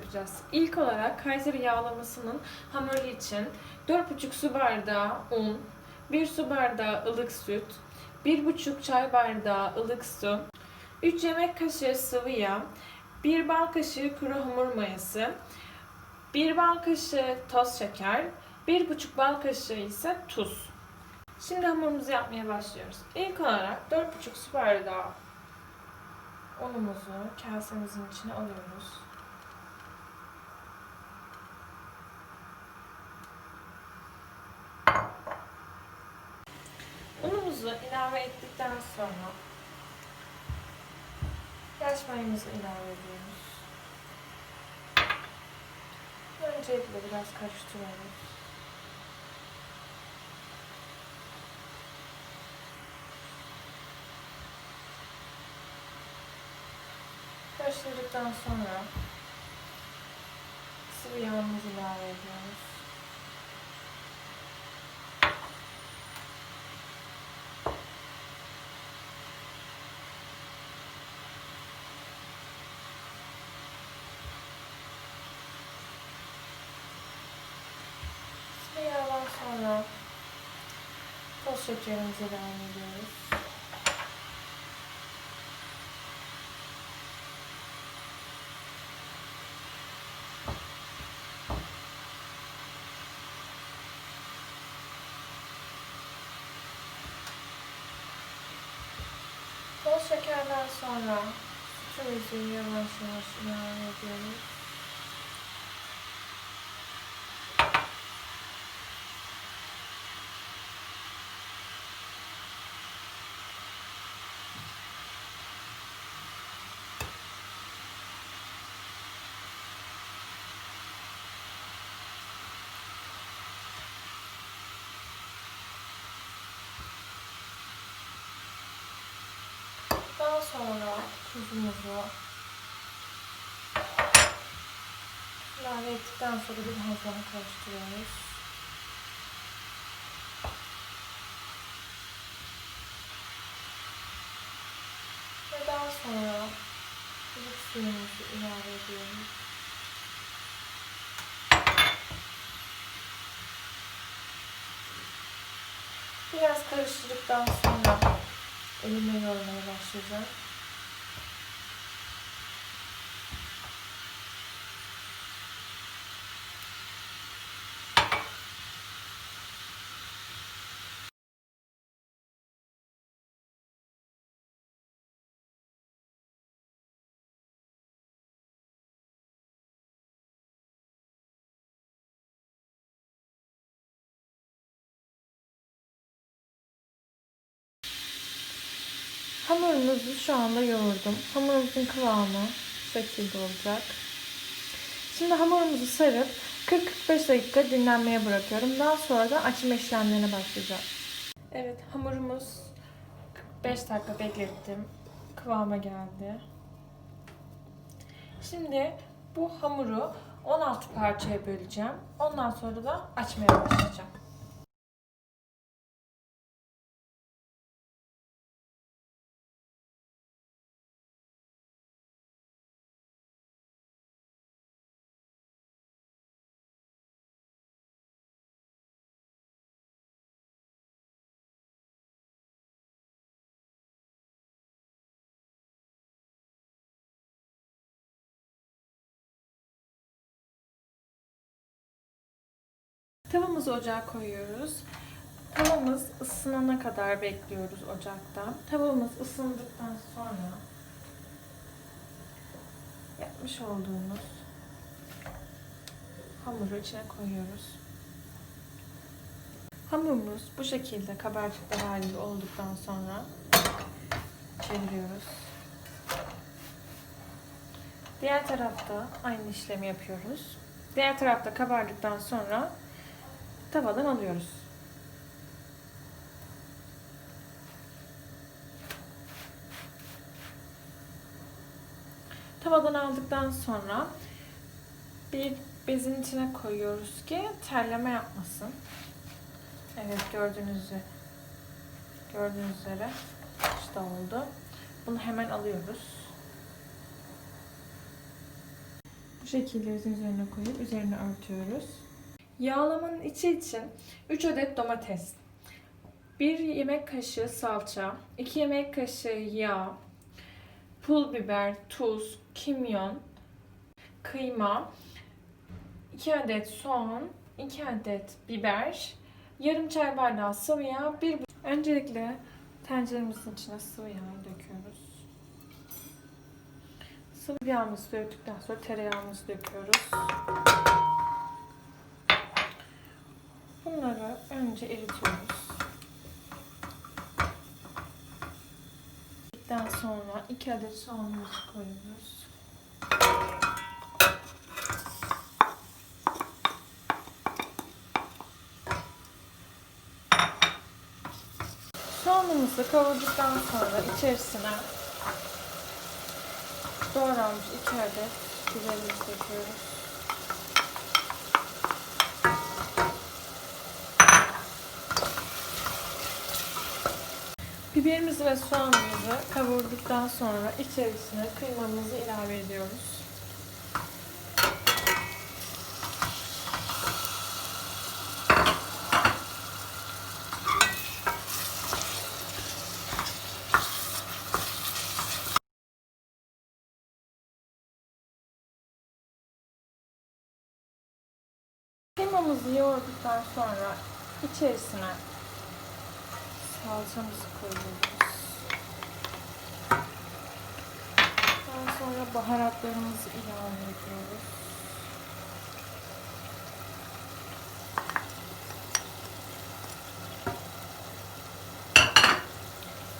yapacağız. İlk olarak Kayseri yağlamasının hamuru için 4,5 su bardağı un, 1 su bardağı ılık süt, 1,5 çay bardağı ılık su, 3 yemek kaşığı sıvı yağ, 1 bal kaşığı kuru hamur mayası, 1 bal kaşığı toz şeker, 1,5 bal kaşığı ise tuz. Şimdi hamurumuzu yapmaya başlıyoruz. İlk olarak 4,5 su bardağı unumuzu kasemizin içine alıyoruz. Unumuzu ilave ettikten sonra yaş mayamızı ilave ediyoruz. Öncelikle biraz karıştırıyoruz. Karıştırdıktan sonra sıvı yağımızı ilave ediyoruz. Sıvı yağdan sonra toz şekerimizi ilave ediyoruz. Toz şekerden sonra sütümüzü yavaş yavaş ilave ediyoruz. Daha sonra tuzumuzu ilave ettikten sonra bir daha karıştırıyoruz. Ve daha sonra ılık suyumuzu ilave ediyoruz. Biraz karıştırdıktan sonra elimle yoğurmaya başlayacağım. Hamurumuzu şu anda yoğurdum. Hamurumuzun kıvamı bu şekilde olacak. Şimdi hamurumuzu sarıp 40-45 dakika dinlenmeye bırakıyorum. Daha sonra da açma işlemlerine başlayacağım. Evet hamurumuz 45 dakika beklettim. Kıvama geldi. Şimdi bu hamuru 16 parçaya böleceğim. Ondan sonra da açmaya başlayacağım. Tavamızı ocağa koyuyoruz. Tavamız ısınana kadar bekliyoruz ocakta. Tavamız ısındıktan sonra yapmış olduğumuz hamuru içine koyuyoruz. Hamurumuz bu şekilde kabarcıklar halinde olduktan sonra çeviriyoruz. Diğer tarafta aynı işlemi yapıyoruz. Diğer tarafta kabardıktan sonra tavadan alıyoruz. Tavadan aldıktan sonra bir bezin içine koyuyoruz ki terleme yapmasın. Evet gördüğünüz üzere, gördüğünüz üzere işte oldu. Bunu hemen alıyoruz. Bu şekilde üzerine koyup üzerine örtüyoruz. Yağlamanın içi için 3 adet domates, 1 yemek kaşığı salça, 2 yemek kaşığı yağ, pul biber, tuz, kimyon, kıyma, 2 adet soğan, 2 adet biber, yarım çay bardağı sıvı yağ, 1 Öncelikle tenceremizin içine sıvı yağ döküyoruz. Sıvı yağımızı döktükten sonra tereyağımızı döküyoruz. Bunları önce eritiyoruz. Erittikten sonra 2 adet soğanımızı koyuyoruz. Soğanımızı kavurduktan sonra içerisine doğranmış 2 adet biberimizi döküyoruz. Biberimizi ve soğanımızı kavurduktan sonra içerisine kıymamızı ilave ediyoruz. Kıymamızı yoğurduktan sonra içerisine salçamızı koyuyoruz. Daha sonra baharatlarımızı ilave ediyoruz.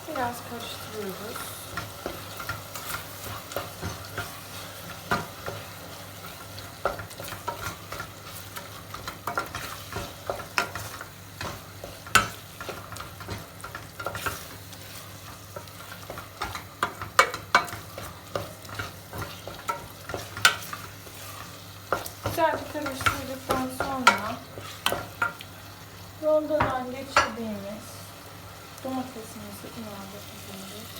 Biraz karıştırıyoruz. Güzelce karıştırdıktan sonra rondodan geçirdiğimiz domatesimizi ilave ediyoruz.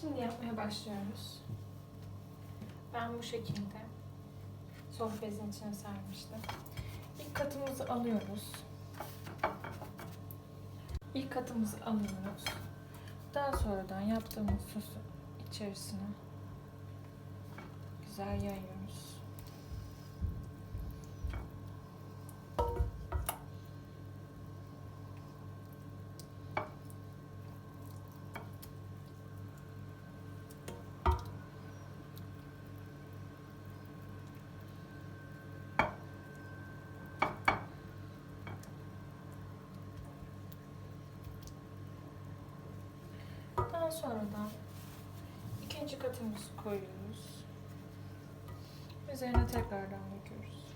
Şimdi yapmaya başlıyoruz. Ben bu şekilde sofra bezin içine sermiştim. İlk katımızı alıyoruz. İlk katımızı alıyoruz. Daha sonradan yaptığımız sosu içerisine güzel yayıyoruz. Daha sonradan ikinci katımızı koyuyoruz. Üzerine tekrardan döküyoruz.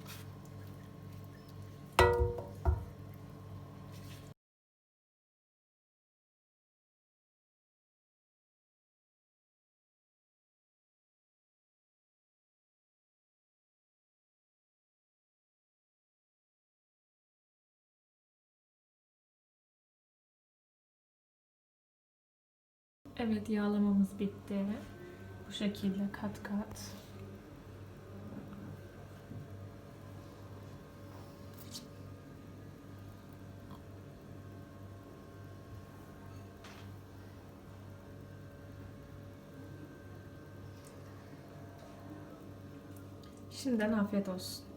Evet yağlamamız bitti. Bu şekilde kat kat. Şimdiden afiyet olsun.